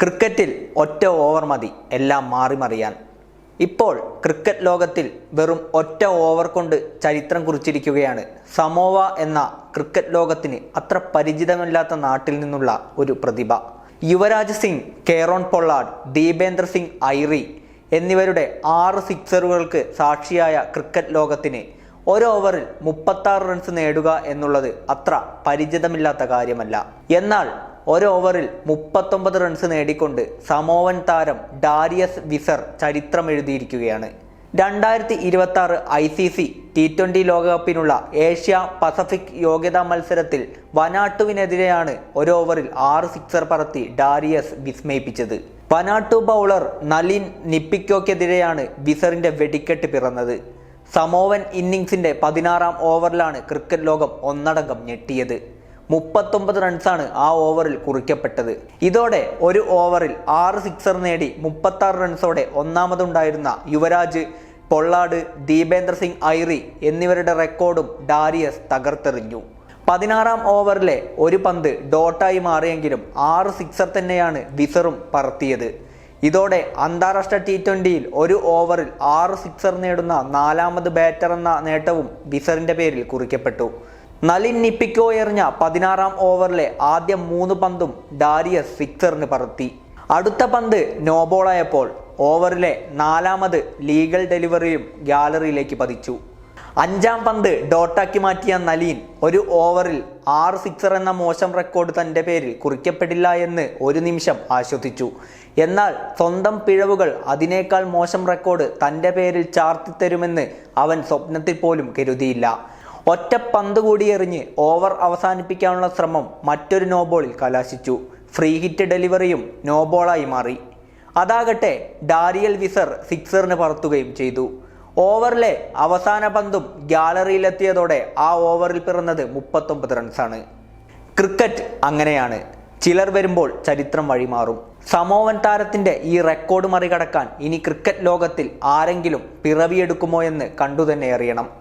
ക്രിക്കറ്റിൽ ഒറ്റ ഓവർ മതി എല്ലാം മാറി മറിയാൻ. ഇപ്പോൾ ക്രിക്കറ്റ് ലോകത്തിൽ വെറും ഒറ്റ ഓവർ കൊണ്ട് ചരിത്രം കുറിച്ചിരിക്കുകയാണ്. സമോവ എന്ന ക്രിക്കറ്റ് ലോകത്തിന് അത്ര പരിചിതമല്ലാത്ത നാട്ടിൽ നിന്നുള്ള ഒരു പ്രതിഭ. യുവരാജ് സിംഗ് കേറോൺ പൊള്ളാഡ് ദീപേന്ദ്ര സിംഗ് ഐറി എന്നിവരുടെ ആറ് സിക്സറുകൾക്ക് സാക്ഷിയായ ക്രിക്കറ്റ് ലോകത്തിന് ഒരു ഓവറിൽ മുപ്പത്താറ് റൺസ് നേടുക എന്നുള്ളത് അത്ര പരിചിതമില്ലാത്ത കാര്യമല്ല. എന്നാൽ ഒരു ഓവറിൽ മുപ്പത്തൊമ്പത് റൺസ് നേടിക്കൊണ്ട് സമോവൻ താരം ഡാരിയസ് വിസർ ചരിത്രം എഴുതിയിരിക്കുകയാണ്. രണ്ടായിരത്തി ഇരുപത്തി ആറ് I C C T twenty ലോകകപ്പിനുള്ള Asia Pacific യോഗ്യതാ മത്സരത്തിൽ വനാട്ടുവിനെതിരെയാണ് ഒരു ഓവറിൽ ആറ് സിക്സർ പറത്തി ഡാരിയസ് വിസ്മയിപ്പിച്ചത്. വനാട്ടു ബൗളർ നലിൻ നിപ്പിക്കോക്കെതിരെയാണ് വിസറിന്റെ വെടിക്കെട്ട് പിറന്നത്. സമോവൻ ഇന്നിങ്സിന്റെ പതിനാറാം ഓവറിലാണ് ക്രിക്കറ്റ് ലോകം ഒന്നടങ്കം ഞെട്ടിയത്. മുപ്പത്തൊമ്പത് റൺസാണ് ആ ഓവറിൽ കുറിക്കപ്പെട്ടത്. ഇതോടെ ഒരു ഓവറിൽ ആറ് സിക്സർ നേടി മുപ്പത്താറ് റൺസോടെ ഒന്നാമതുണ്ടായിരുന്ന യുവരാജ് പൊള്ളാട് ദീപേന്ദ്ര സിംഗ് ഐറി എന്നിവരുടെ റെക്കോർഡും ഡാരിയസ് തകർത്തെറിഞ്ഞു. പതിനാറാം ഓവറിലെ ഒരു പന്ത് ഡോട്ടായി മാറിയെങ്കിലും ആറ് സിക്സർ തന്നെയാണ് വിസറും പറത്തിയത്. ഇതോടെ അന്താരാഷ്ട്ര ടി ട്വന്റിയിൽ ഒരു ഓവറിൽ ആറ് സിക്സർ നേടുന്ന നാലാമത് ബാറ്റർ എന്ന നേട്ടവും വിസറിന്റെ പേരിൽ കുറിക്കപ്പെട്ടു. നലിൻ നിപ്പിക്കോ എറിഞ്ഞ പതിനാറാം ഓവറിലെ ആദ്യ മൂന്ന് പന്തും ഡാരിയസ് സിക്സറിന് പറത്തി. അടുത്ത പന്ത് നോബോളായപ്പോൾ ഓവറിലെ നാലാമത് ലീഗൽ ഡെലിവറിയും ഗാലറിയിലേക്ക് പതിച്ചു. അഞ്ചാം പന്ത് ഡോട്ടാക്കി മാറ്റിയ നലീൻ ഒരു ഓവറിൽ ആറ് സിക്സർ എന്ന മോശം റെക്കോർഡ് തന്റെ പേരിൽ കുറിക്കപ്പെടില്ല എന്ന് ഒരു നിമിഷം ആശ്വസിച്ചു. എന്നാൽ സ്വന്തം പിഴവുകൾ അതിനേക്കാൾ മോശം റെക്കോർഡ് തന്റെ പേരിൽ ചാർത്തി തരുമെന്ന് അവൻ സ്വപ്നത്തിൽ പോലും കരുതിയില്ല. ഒറ്റ പന്ത് കൂടി എറിഞ്ഞ് ഓവർ അവസാനിപ്പിക്കാനുള്ള ശ്രമം മറ്റൊരു നോബോളിൽ കലാശിച്ചു. ഫ്രീ ഹിറ്റ് ഡെലിവറിയും നോബോളായി മാറി. അതാകട്ടെ ഡാരിയൽ വിസർ സിക്സറിന് പറത്തുകയും ചെയ്തു. ഓവറിലെ അവസാന പന്തും ഗ്യാലറിയിലെത്തിയതോടെ ആ ഓവറിൽ പിറന്നത് മുപ്പത്തൊമ്പത് റൺസാണ്. ക്രിക്കറ്റ് അങ്ങനെയാണ്. ചിലർ വരുമ്പോൾ ചരിത്രം വഴിമാറും സമോവൻ താരത്തിന്റെ ഈ റെക്കോർഡ് മറികടക്കാൻ ഇനി ക്രിക്കറ്റ് ലോകത്തിൽ ആരെങ്കിലും പിറവിയെടുക്കുമോ എന്ന് കണ്ടുതന്നെ അറിയണം